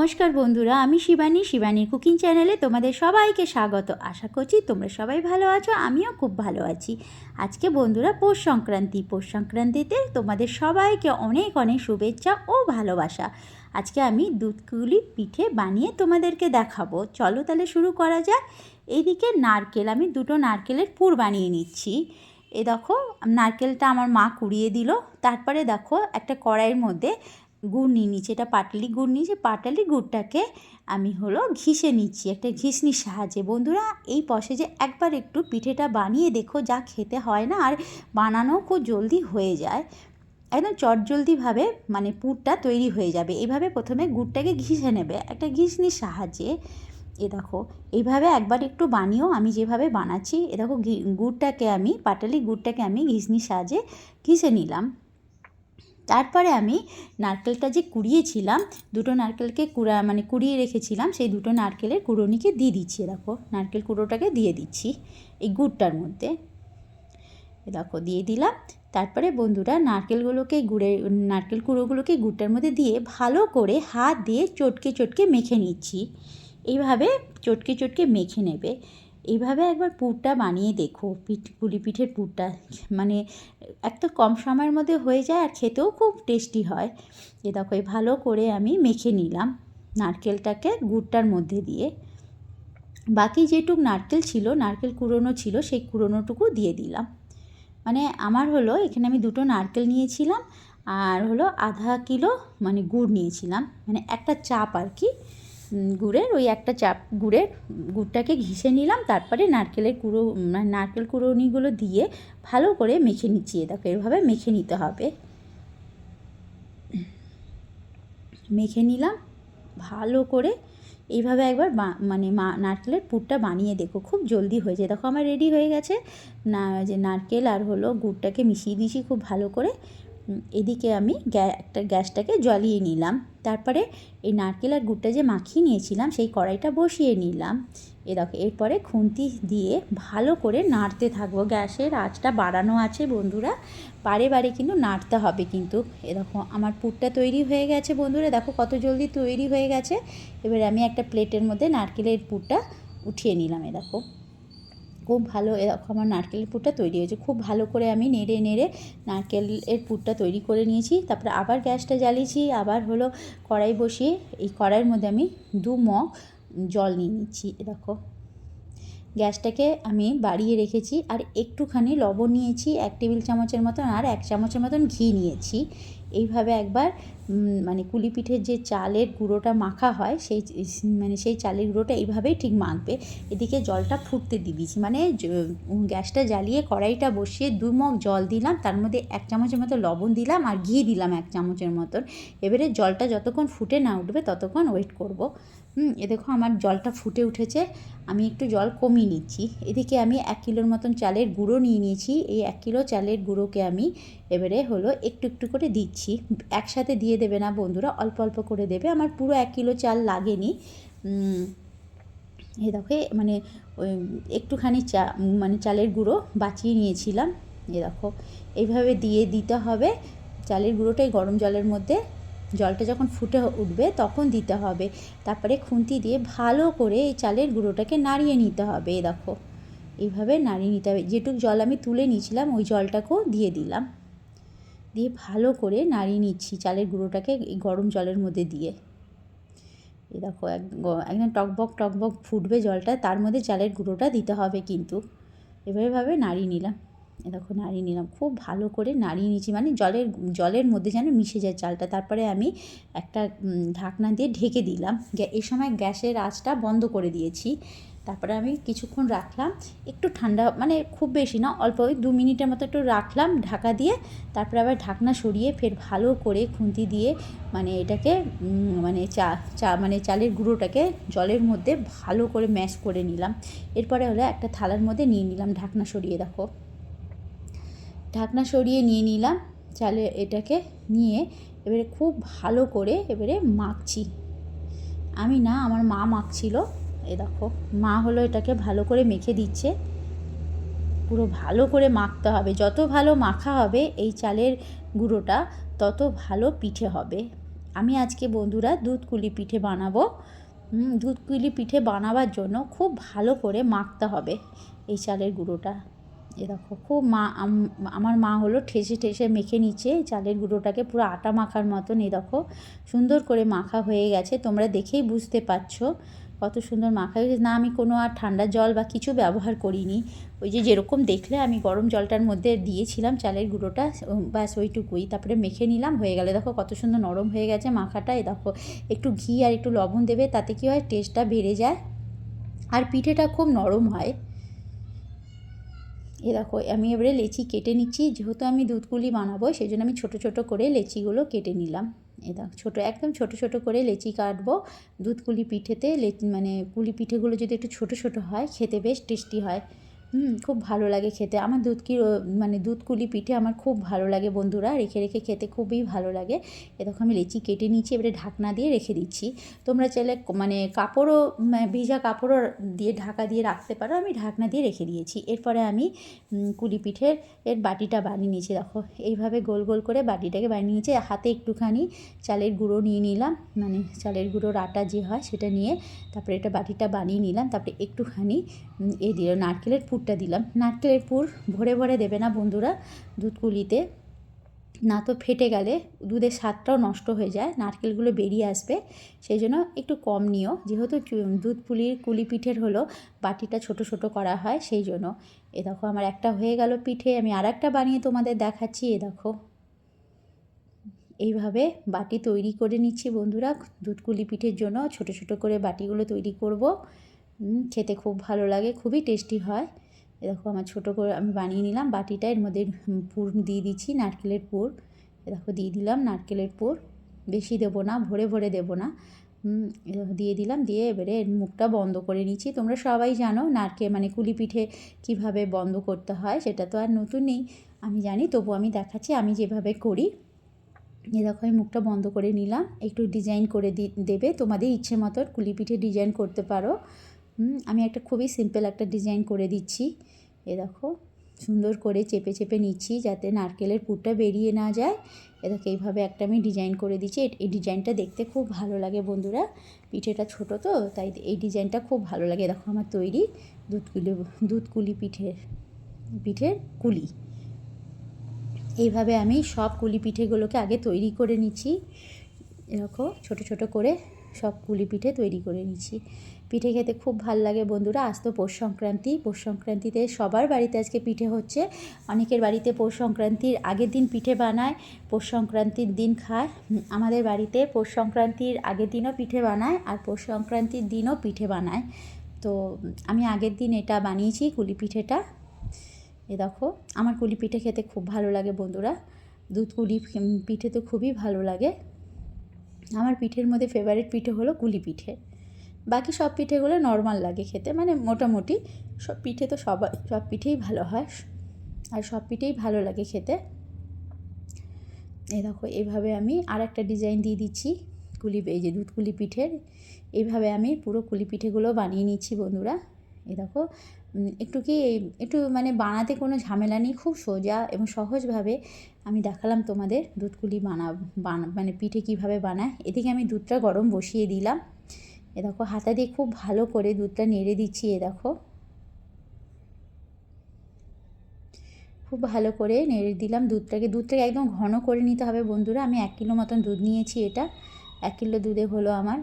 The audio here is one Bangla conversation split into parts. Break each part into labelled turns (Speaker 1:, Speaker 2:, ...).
Speaker 1: নমস্কার বন্ধুরা, আমি শিবানী শিবানীর কুকিং চ্যানেলে তোমাদের সবাইকে স্বাগত। আশা করছি তোমরা সবাই ভালো আছো, আমিও খুব ভালো আছি। আজকে বন্ধুরা পৌষ সংক্রান্তি, পৌষ সংক্রান্তিতে তোমাদের সবাইকে অনেক অনেক শুভেচ্ছা ও ভালোবাসা। আজকে আমি দুধকুলি পিঠে বানিয়ে তোমাদেরকে দেখাবো। চলো তাহলে শুরু করা যাক। এইদিকে নারকেল, আমি দুটো নারকেলের পুর বানিয়ে নিচ্ছি। এ দেখো, নারকেলটা আমার মা কুড়িয়ে দিল। তারপরে দেখো, একটা কড়াইয়ের মধ্যে গুড় নিয়ে নিচ্ছি। এটা পাটালি গুড় নিয়েছি। পাটালি গুড়টাকে আমি হলো ঘিষে নিচ্ছি, একটা ঘিসনির সাহায্যে। বন্ধুরা, এই যে একবার একটু পিঠেটা বানিয়ে দেখো যা খেতে হয় না, আর বানানো খুব জলদি হয়ে যায়। একদম চটজলদিভাবে মানে পুরটা তৈরি হয়ে যাবে। এইভাবে প্রথমে গুড়টাকে ঘিষে নেবে। একটা ঘিসনির সাহায্যে। এ দেখো এইভাবে একবার একটু বানিয়েও আমি যেভাবে বানাচ্ছি, এ দেখো গুড়টাকে আমি, পাটালি গুড়টাকে আমি ঘিসনির সাহায্যে ঘিষে নিলাম। তারপরে আমি নারকেলটা যে কুড়িয়েছিলাম, দুটো নারকেলকে কুড়া মানে কুড়িয়ে রেখেছিলাম, সেই দুটো নারকেলের কুড়োনিকে দিয়ে দিচ্ছি দেখো, নারকেল কুড়োটাকে দিয়ে দিচ্ছি এই গুড়টার মধ্যে। দেখো, দিয়ে দিলাম। তারপরে বন্ধুরা, নারকেলগুলোকে গুড়ে, নারকেল কুড়োগুলোকে গুড়টার মধ্যে দিয়ে ভালো করে হাত দিয়ে চটকে চটকে মেখে নিচ্ছি। এইভাবে চটকে চটকে মেখে নেবে। এইভাবে একবার পুরটা বানিয়ে দেখো, পিঠ পুলি পিঠের পুরটা। মানে একটা কম সময়ের মধ্যে হয়ে যায় আর খেতেও খুব টেস্টি হয়। এ দেখো ভালো করে আমি মেখে নিলাম নারকেলটাকে গুড়টার মধ্যে দিয়ে। বাকি যেটুক নারকেল ছিল, নারকেল কুড়োনো ছিল, সেই কুড়োনোটুকু দিয়ে দিলাম। মানে আমার হলো, এখানে আমি দুটো নারকেল নিয়েছিলাম আর হলো আধা কিলো মানে গুড় নিয়েছিলাম। মানে একটা চাপ আর কি। গুড়ের, ওই একটা চাপ গুড়ের গুড়টাকে ঘিষে নিলাম, তারপরে নারকেলের কুড়ো মানে নারকেল কুড়োনিগুলো দিয়ে ভালো করে মেখে নিচ্ছি। দেখো, এভাবে মেখে নিতে হবে। মেখে নিলাম, ভালো করে এইভাবে একবার মানে মা, নারকেলের পুরটা বানিয়ে দেখো, খুব জলদি হয়ে যায়। দেখো, আমার রেডি হয়ে গেছে। না যে নারকেল আর হলো গুড়টাকে মিশিয়ে দিয়েছি খুব ভালো করে। এদিকে আমি একটা গ্যাসটাকে জ্বালিয়ে নিলাম। তারপরে এই নারকেল আর গুড়টা যে মাখিয়ে নিয়েছিলাম, সেই কড়াইটা বসিয়ে নিলাম। এ দেখো, এরপরে খুন্তি দিয়ে ভালো করে নাড়তে থাকব। গ্যাসের আঁচটা বাড়ানো আছে বন্ধুরা। বারে বারে কিন্তু নাড়তে হবে কিন্তু। এ দেখো, আমার পুরটা তৈরি হয়ে গেছে বন্ধুরা। দেখো কত জলদি তৈরি হয়ে গেছে। এবার আমি একটা প্লেটের মধ্যে নারকেলের পুরটা উঠিয়ে নিলাম, এ দেখো। খুব ভালো এরকম আমার নারকেলের পুরটা তৈরি হয়েছে। খুব ভালো করে আমি নেড়ে নেড়ে নারকেলের পুরটা তৈরি করে নিয়েছি। তারপরে আবার গ্যাসটা জ্বালিয়েছি, আবার হলো কড়াই বসিয়ে, এই কড়াইয়ের মধ্যে আমি দু মগ জল নিয়ে নিচ্ছি দেখো। গ্যাসটাকে আমি বাড়িয়ে রেখেছি আর একটুখানি লবণ নিয়েছি, এক টেবিল চামচের মতন, আর এক চামচের মতন ঘি নিয়েছি। এইভাবে একবার মানে কুলি পিঠের যে চালের গুঁড়োটা মাখা হয়, সেই মানে সেই চালের গুঁড়োটা এইভাবেই ঠিক মাখবে। এদিকে জলটা ফুটতে দিয়েছি মানে গ্যাসটা জ্বালিয়ে কড়াইটা বসিয়ে দু মগ জল দিলাম, তার মধ্যে এক চামচের মতো লবণ দিলাম আর ঘি দিলাম এক চামচের মতন। এবারে জলটা যতক্ষণ ফুটে না উঠবে, ততক্ষণ ওয়েট করব। হুম, এ দেখো আমার জলটা ফুটে উঠেছে। আমি একটু জল কমিয়ে নিচ্ছি। এদিকে আমি এক কিলোর মতন চালের গুঁড়ো নিয়ে নিয়েছি। এই এক কিলো চালের গুঁড়োকে আমি এবারে হলো একটু একটু করে দিচ্ছি। একসাথে দিয়ে দেবে না বন্ধুরা, অল্প অল্প করে দেবে। আমার পুরো এক কিলো চাল লাগেনি। এ দেখো মানে ওই একটুখানি চা মানে চালের গুঁড়ো বাঁচিয়ে নিয়েছিলাম। এ দেখো, এইভাবে দিয়ে দিতে হবে। চালের গুঁড়োটাই গরম জলের মধ্যে জলটা যখন ফুটে উঠবে তখন দিতে হবে। তারপরে খুন্তি দিয়ে ভালো করে এই চালের গুঁড়োটাকে নাড়িয়ে নিতে হবে দেখো। এইভাবে নাড়িয়ে নিতে হবে। যেটুক জল আমি তুলে নিয়েছিলাম, ওই জলটাকেও দিয়ে দিলাম। দিয়ে ভালো করে নাড়িয়ে নিচ্ছি চালের গুঁড়োটাকে গরম জলের মধ্যে দিয়ে। এ দেখো একদম টকবক টকবক ফুটবে জলটা, তার মধ্যে চালের গুঁড়োটা দিতে হবে কিন্তু। এভাবে নাড়িয়ে নিলাম। দেখো নাড়িয়ে নিলাম। খুব ভালো করে নাড়িয়ে নিয়েছি। মানে জলের জলের মধ্যে যেন মিশে যায় চালটা। তারপরে আমি একটা ঢাকনা দিয়ে ঢেকে দিলাম। এই সময় গ্যাসের আঁচটা বন্ধ করে দিয়েছি। তারপরে আমি কিছুক্ষণ রাখলাম। একটু ঠান্ডা মানে খুব বেশি না, অল্প ওই দু মিনিটের মতো একটু রাখলাম ঢাকা দিয়ে। তারপরে আবার ঢাকনা সরিয়ে ফের ভালো করে খুন্তি দিয়ে মানে এটাকে মানে চা চা মানে চালের গুঁড়োটাকে জলের মধ্যে ভালো করে ম্যাশ করে নিলাম। এরপরে হলো একটা থালার মধ্যে নিয়ে নিলাম ঢাকনা সরিয়ে, দেখো। ঢাকনা সরিয়ে নিয়ে নিলাম। চালে এটাকে নিয়ে এবারে খুব ভালো করে এবারে মাখছি। আমি না আমার মা মাখছিল। এ দেখো মা হলো এটাকে ভালো করে মেখে দিচ্ছে। পুরো ভালো করে মাখতে হবে। যত ভালো মাখা হবে এই চালের গুঁড়োটা তত ভালো পিঠে হবে। আমি আজকে বন্ধুরা দুধ কুলি পিঠে বানাবো। হুম, দুধ কুলি পিঠে বানাবার জন্য খুব ভালো করে মাখতে হবে এই চালের গুঁড়োটা। এ দেখো, খুব মা আমার মা হলো ঠেসে ঠেসে মেখে নিচ্ছে চালের গুঁড়োটাকে পুরো আটা মাখার মতন, এই দেখো, সুন্দর করে মাখা হয়ে গেছে, তোমরা দেখেই বুঝতে পারছ কত সুন্দর মাখা হয়ে গেছে। না, আমি কোনো আর ঠান্ডা জল বা কিছু ব্যবহার করিনি, ওই যে যেরকম দেখলে আমি গরম জলটার মধ্যে দিয়েছিলাম চালের গুঁড়োটা ব্যাস ওইটুকুই, তারপরে মেখে নিলাম, হয়ে গেলে দেখো কত সুন্দর নরম হয়ে গেছে মাখাটা, এই দেখো, একটু ঘি আর একটু লবণ দেবে, তাতে কি হয় টেস্টটা বেড়ে যায়, আর পিঠেটা খুব নরম হয়। এ দেখো, আমি এবারে লেচি কেটে নিচ্ছি। যেহেতু আমি দুধগুলি বানাবো সেই জন্য আমি ছোটো ছোটো করে লেচিগুলো কেটে নিলাম। এ দেখ, ছোটো, একদম ছোটো ছোটো করে লেচি কাটবো। দুধকুলি পিঠেতে লে- মানে কুলি পিঠেগুলো যদি একটু ছোটো ছোটো হয়, খেতে বেশ টেস্টি হয়। হুম, খুব ভালো লাগে খেতে। আমার দুধ কি মানে দুধ কুলি পিঠে আমার খুব ভালো লাগে বন্ধুরা, রেখে রেখে খেতে খুবই ভালো লাগে। এ দেখো আমি লেচি কেটে নিচ্ছি এবারে ঢাকনা দিয়ে রেখে দিচ্ছি। তোমরা চাইলে মানে কাপড়ও ভিজা কাপড়ও দিয়ে ঢাকা দিয়ে রাখতে পারো, আমি ঢাকনা দিয়ে রেখে দিয়েছি। এরপরে আমি কুলি পিঠের, এর বাটিটা বানিয়ে নিয়েছি। দেখো, এইভাবে গোল গোল করে বাটিটাকে বানিয়ে নিয়েছি। হাতে একটুখানি চালের গুঁড়ো নিয়ে নিলাম মানে চালের গুঁড়োর আটা যে হয় সেটা নিয়ে, তারপরে এটা বাটিটা বানিয়ে নিলাম, তারপরে একটুখানি এ দিল নারকেলের পুরটা দিলাম। নারকেলের পুর ভরে ভরে দেবে না বন্ধুরা দুধকুলিতে না তো ফেটে গেলে দুধের স্বাদটাও নষ্ট হয়ে যায়, নারকেলগুলো বেরিয়ে আসবে। সেই জন্য একটু কম নিও। যেহেতু দুধ পুলির কুলি পিঠের হলো, বাটিটা ছোট ছোট করা হয়, সেই জন্য। এ দেখো আমার একটা হয়ে গেল পিঠে, আমি আর একটা বানিয়ে তোমাদের দেখাচ্ছি, এ দেখো। এইভাবে বাটি তৈরি করে নিচ্ছি বন্ধুরা দুধকুলি পিঠের জন্য। ছোট ছোট করে বাটিগুলো তৈরি করব। খেতে খুব ভালো লাগে, খুবই টেস্টি হয়। দেখো আমার ছোটো করে আমি বানিয়ে নিলাম বাটিটা, এর মধ্যে পুর দিয়ে দিচ্ছি নারকেলের পুর। দেখো দিয়ে দিলাম নারকেলের পুর। বেশি দেবো না, ভরে ভরে দেবো না। দিয়ে দিলাম, দিয়ে এবারে মুখটা বন্ধ করে নিচ্ছি। তোমরা সবাই জানো নারকেল মানে কুলি পিঠে কীভাবে বন্ধ করতে হয়, সেটা তো আর নতুন নেই। আমি জানি, তবু আমি দেখাচ্ছি, আমি যেভাবে করি। এ দেখো আমি মুখটা বন্ধ করে নিলাম। একটু ডিজাইন করে দেবে, তোমাদের ইচ্ছে মতো কুলি পিঠে ডিজাইন করতে পারো। আমি একটা খুবই সিম্পল একটা ডিজাইন করে দিচ্ছি। এ দেখো, সুন্দর করে চেপে চেপে নিচ্ছি যাতে নারকেলের পুরটা বেরিয়ে না যায়। এ দেখো, এইভাবে একটা আমি ডিজাইন করে দিচ্ছি। এই ডিজাইনটা দেখতে খুব ভালো লাগে বন্ধুরা। পিঠেটা ছোট তো, তাই এই ডিজাইনটা খুব ভালো লাগে। দেখো, আমার তৈরি দুধকুলি দুধকুলি পিঠের পিঠের কুলি। এইভাবে আমি সব কুলি পিঠেগুলোকে আগে তৈরি করে নিচ্ছি। এরকম ছোট ছোট করে সব কুলি পিঠে তৈরি করে নিচ্ছি। পিঠে খেতে খুব ভালো লাগে বন্ধুরা। আজ তো পৌষ সংক্রান্তি। পৌষ সংক্রান্তিতে সবার বাড়িতে আজকে পিঠে হচ্ছে। অনেকের বাড়িতে পৌষ সংক্রান্তির আগের দিন পিঠে বানায়, পৌষ সংক্রান্তির দিন খায়। আমাদের বাড়িতে পৌষ সংক্রান্তির আগের দিনও পিঠে বানায় আর পৌষ সংক্রান্তির দিনও পিঠে বানায়। তো আমি আগের দিন এটা বানিয়েছি কুলি পিঠেটা। এ দেখো, আমার কুলি পিঠে খেতে খুব ভালো লাগে বন্ধুরা। দুধ কুলি পিঠে তো খুবই ভালো লাগে। আমার পিঠের মধ্যে ফেভারিট পিঠে হলো কুলি পিঠে। বাকি সব পিঠেগুলো নর্মাল লাগে খেতে। মানে মোটামুটি সব পিঠে তো সবাই সব পিঠেই ভালো হয়। আর সব পিঠেই ভালো লাগে খেতে। এই দেখো এইভাবে আমি আর একটা ডিজাইন দিয়ে দিচ্ছি কুলি, এই যে দুধ কুলি পিঠের। এইভাবে আমি পুরো কুলি পিঠেগুলো বানিয়ে নিচ্ছি বন্ধুরা। এই দেখো একটু কি একটু মানে বানাতে কোনো ঝামেলা নেই, খুব সোজা এবং সহজভাবে আমি দেখালাম তোমাদের দুধকুলি বানা বানা মানে পিঠে কীভাবে বানায়। এদিকে আমি দুধটা গরম বসিয়ে দিলাম। এ দেখো, হাতা দিয়ে খুব ভালো করে দুধটা নেড়ে দিচ্ছি, এ দেখো। খুব ভালো করে নেড়ে দিলাম দুধটাকে। দুধটাকে একদম ঘন করে নিতে হবে বন্ধুরা। আমি এক কিলো মতন দুধ নিয়েছি এটা। এক কিলো দুধে হলো আমার।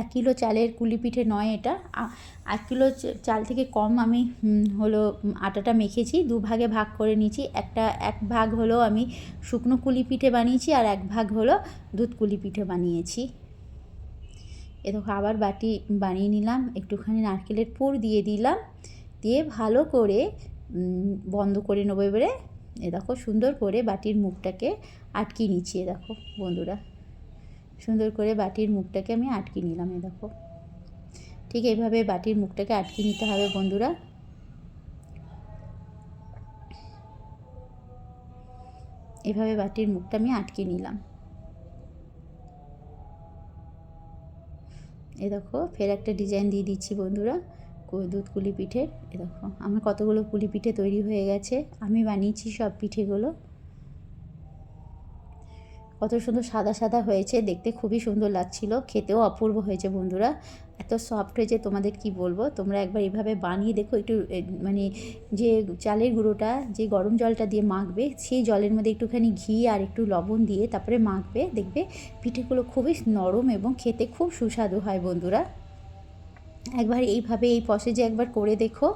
Speaker 1: এক কিলো চালের কুলি পিঠে নয় এটা। এক কিলো চাল থেকে কম আমি হলো আটাটা মেখেছি। দু ভাগে ভাগ করে নিয়েছি। একটা, এক ভাগ হলো আমি শুকনো কুলি পিঠে বানিয়েছি আর এক ভাগ হলো দুধ কুলি পিঠে বানিয়েছি। এ আবার বাটি বানিয়ে নিলাম, একটুখানি নারকেলের পুর দিয়ে দিলাম, দিয়ে ভালো করে বন্ধ করে নেব এবারে। এ দেখো সুন্দর করে বাটির মুখটাকে আটকিয়ে নিচ্ছি, এ দেখো বন্ধুরা। সুন্দর করে বাটির মুখটাকে আমি আটকে নিলাম, এ দেখো। ঠিক এইভাবে বাটির মুখটাকে আটকে নিতে হবে বন্ধুরা। এভাবে বাটির মুখটা আমি আটকে নিলাম। এ দেখো, ফের একটা ডিজাইন দিয়ে দিচ্ছি বন্ধুরা দুধ কুলি পিঠের এ দেখো, আমার কতগুলো কুলি পিঠে তৈরি হয়ে গেছে। আমি বানিয়েছি সব পিঠেগুলো। কত সুন্দর সাদা সাদা হয়েছে, দেখতে খুবই সুন্দর লাগছিল, খেতেও অপূর্ব হয়েছে বন্ধুরা। এত সফট হয়েছে তোমাদের কি বলব? তোমরা একবার এভাবে বানিয়ে দেখো, একটু মানে যে চালের গুঁড়োটা, যে গরম জলটা দিয়ে মাখবে, সেই জলের মধ্যে একটুখানি ঘি আর একটু লবণ দিয়ে তারপরে মাখবে, দেখবে পিঠেগুলো খুবই নরম এবং খেতে খুব সুস্বাদু হয় বন্ধুরা। একবার এইভাবে এই প্রসেসে একবার করে দেখো,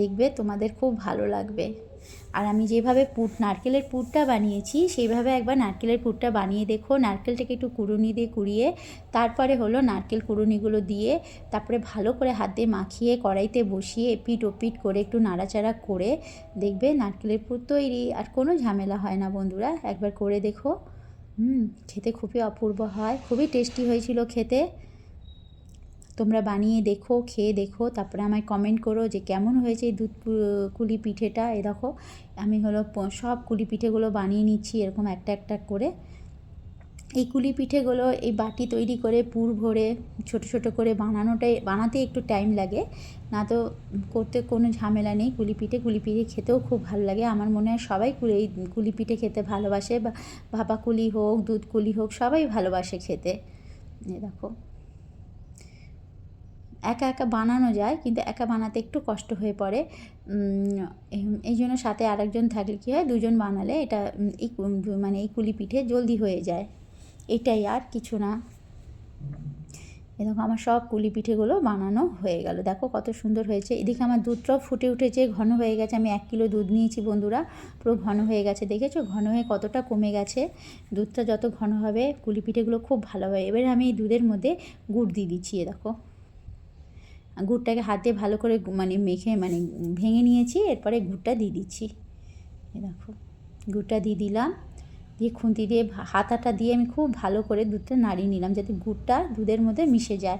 Speaker 1: দেখবে তোমাদের খুব ভালো লাগবে। আর আমি যেভাবে পুট, নারকেলের পুরটা বানিয়েছি, সেইভাবে একবার নারকেলের পুরটা বানিয়ে দেখো। নারকেলটাকে একটু কুড়ুনি দিয়ে কুড়িয়ে, তারপরে হলো নারকেল কুড়ুনিগুলো দিয়ে, তারপরে ভালো করে হাত দিয়ে মাখিয়ে কড়াইতে বসিয়ে এপিট ওপিট করে একটু নাড়াচাড়া করে দেখবে নারকেলের পুর তৈরি। আর কোনো ঝামেলা হয় না বন্ধুরা, একবার করে দেখো। হুম, খেতে খুবই অপূর্ব হয়, খুবই টেস্টি হয়েছিল খেতে। তোমরা বানিয়ে দেখো, খেয়ে দেখো, তারপরে আমায় কমেন্ট করো যে কেমন হয়েছে এই দুধ কুলি পিঠেটা। এ দেখো, আমি হলো সব কুলি পিঠেগুলো বানিয়ে নিচ্ছি এরকম একটা একটা করে। এই কুলি পিঠেগুলো এই বাটি তৈরি করে পুর ভরে ছোট ছোট করে বানানোটাই, বানাতে একটু টাইম লাগে। না তো করতে কোনো ঝামেলা নেই। কুলি পিঠে কুলি পিঠে খেতেও খুব ভালো লাগে। আমার মনে হয় সবাই কুলি এই কুলি পিঠে খেতে ভালোবাসে। বা, ভাপা কুলি হোক, দুধ কুলি হোক, সবাই ভালোবাসে খেতে। দেখো। একা একা বানানো যায়, কিন্তু একা বানাতে একটু কষ্ট হয়ে পড়ে। এই- জন্য সাথে আরেকজন থাকলে কী হয়, দুজন বানালে এটা এই মানে এই কুলি পিঠে জলদি হয়ে যায়। এটাই আর কিছু না। এরকম আমার সব কুলি পিঠেগুলো বানানো হয়ে গেল। দেখো কত সুন্দর হয়েছে। এদিকে আমার দুধটাও ফুটে উঠেছে, ঘন হয়ে গেছে। আমি এক কিলো দুধ নিয়েছি বন্ধুরা, পুরো ঘন হয়ে গেছে। দেখেছ? ঘন হয়ে কতটা কমে গেছে। দুধটা যত ঘন হবে, কুলি পিঠেগুলো খুব ভালো হয়। এবারে আমি এই দুধের মধ্যে গুড় দিয়ে দিচ্ছি, এ দেখো। গুড়টাকে হাতে ভালো করে মানে মেখে মানে ভেঙে নিয়েছি, এরপরে গুড়টা দিয়ে দিচ্ছি। দেখো, গুড়টা দিয়ে দিলাম। দিয়ে খুন্তি দিয়ে হাতাটা দিয়ে আমি খুব ভালো করে দুধটা নাড়িয়ে নিলাম যাতে গুড়টা দুধের মধ্যে মিশে যায়।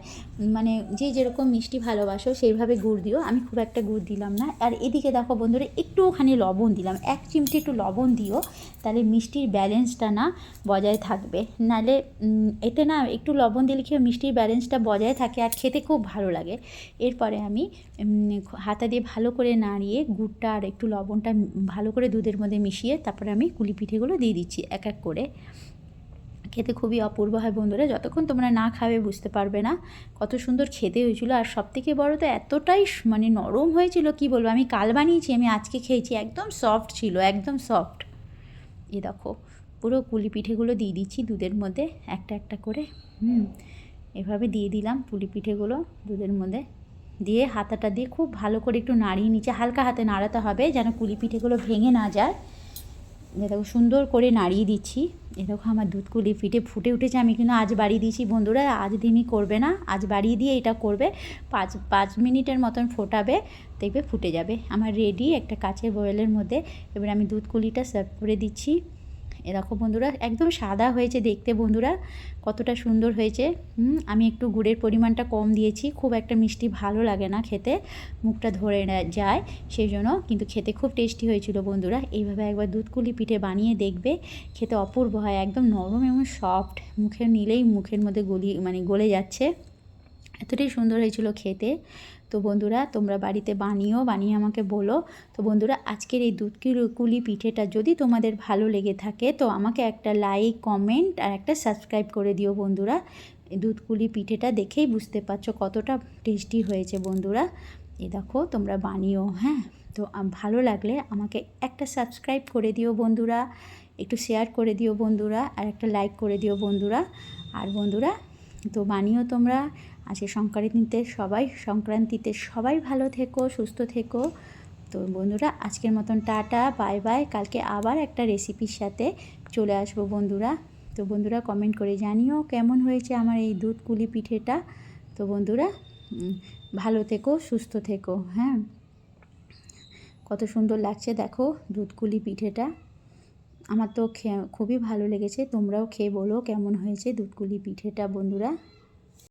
Speaker 1: মানে যে যেরকম মিষ্টি ভালোবাসো সেইভাবে গুড় দিও। আমি খুব একটা গুড় দিলাম না। আর এদিকে দেখো বন্ধুরা একটুখানি লবণ দিলাম। এক চিমটি একটু লবণ দিও, তাহলে মিষ্টির ব্যালেন্সটা না বজায় থাকবে। নাহলে এতে না একটু লবণ দিলে কি মিষ্টির ব্যালেন্সটা বজায় থাকে আর খেতে খুব ভালো লাগে। এরপরে আমি হাতা দিয়ে ভালো করে নাড়িয়ে গুড়টা আর একটু লবণটা ভালো করে দুধের মধ্যে মিশিয়ে তারপরে আমি কুলি পিঠেগুলো দিয়ে দিচ্ছি। এক এক করে। খেতে খুবই অপূর্ব হয় বন্ধুরা, যতক্ষণ তোমরা না খাবে বুঝতে পারবে না কত সুন্দর খেতে হয়েছিল। আর সব থেকে বড়ো তো এতটাই মানে নরম হয়েছিল, কি বলব, আমি কাল বানিয়েছি, আমি আজকে খেয়েছি, একদম সফট ছিল, একদম সফট এ দেখো, পুরো পুলি পিঠেগুলো দিয়ে দিচ্ছি দুধের মধ্যে, একটা একটা করে, হুম, এভাবে দিয়ে দিলাম পুলি পিঠেগুলো দুধের মধ্যে। দিয়ে হাতাটা দিয়ে খুব ভালো করে একটু নাড়িয়ে নিচে, হালকা হাতে নাড়াতে হবে যেন পুলি পিঠেগুলো ভেঙে না যায়। এ দেখো সুন্দর করে নাড়িয়ে দিচ্ছি। এ দেখো আমার দুধ কুলি পিঠে ফুটে উঠেছে, আমি কিন্তু আজ বাড়িয়ে দিয়েছি বন্ধুরা, আজ দিনই করবে না, আজ বাড়িয়ে দিয়ে এটা করবে, পাঁচ পাঁচ মিনিটের মতন ফোটাবে, দেখবে ফুটে যাবে। আমার রেডি একটা কাচের বয়েলের মধ্যে, এবার আমি দুধ কুলিটা সার্ভ করে দিচ্ছি। এরকম বন্ধুরা, একদম সাদা হয়েছে দেখতে বন্ধুরা, কতটা সুন্দর হয়েছে। আমি একটু গুড়ের পরিমাণটা কম দিয়েছি, খুব একটা মিষ্টি ভালো লাগে না খেতে, মুখটা ধরে যায় সেই জন্য কিন্তু খেতে খুব টেস্টি হয়েছিল বন্ধুরা। এইভাবে একবার দুধকুলি পিঠে বানিয়ে দেখবে, খেতে অপূর্ব হয়, একদম নরম এবং সফট, মুখে নিলেই মুখের মধ্যে গলি মানে গলে যাচ্ছে। এতটাই সুন্দর হয়েছিল খেতে। তো বন্ধুরা, তোমরা বাড়িতে বানিও, বানিয়ে আমাকে বলো। তো বন্ধুরা, আজকের এই দুধ কিলো- পিঠেটা যদি তোমাদের ভালো লেগে থাকে, তো আমাকে একটা লাইক কমেন্ট আর একটা সাবস্ক্রাইব করে দিও বন্ধুরা। এই দুধ কুলি পিঠেটা দেখেই বুঝতে পারছ কতটা টেস্টি হয়েছে বন্ধুরা। এ দেখো, তোমরা বানিও হ্যাঁ? তো ভালো লাগলে আমাকে একটা সাবস্ক্রাইব করে দিও বন্ধুরা, একটু শেয়ার করে দিও বন্ধুরা, আর একটা লাইক করে দিও বন্ধুরা। আর বন্ধুরা, তো বানিও তোমরা। আজকে সংক্রান্তিতে সবাই সংক্রান্তিতে সবাই ভালো থেকো, সুস্থ থেকো। তো বন্ধুরা, আজকের মতন টাটা, বাই বাই। কালকে আবার একটা রেসিপির সাথে চলে আসব বন্ধুরা। তো বন্ধুরা কমেন্ট করে জানিও কেমন হয়েছে আমার এই দুধ কুলি পিঠেটা। তো বন্ধুরা ভালো থেকো, সুস্থ থেকো হ্যাঁ? কত সুন্দর লাগছে দেখো দুধ কুলি পিঠেটা। আমার তো খুবই ভালো লেগেছে, তোমরাও খেয়ে বলো কেমন হয়েছে দুধকুলি পিঠেটা বন্ধুরা।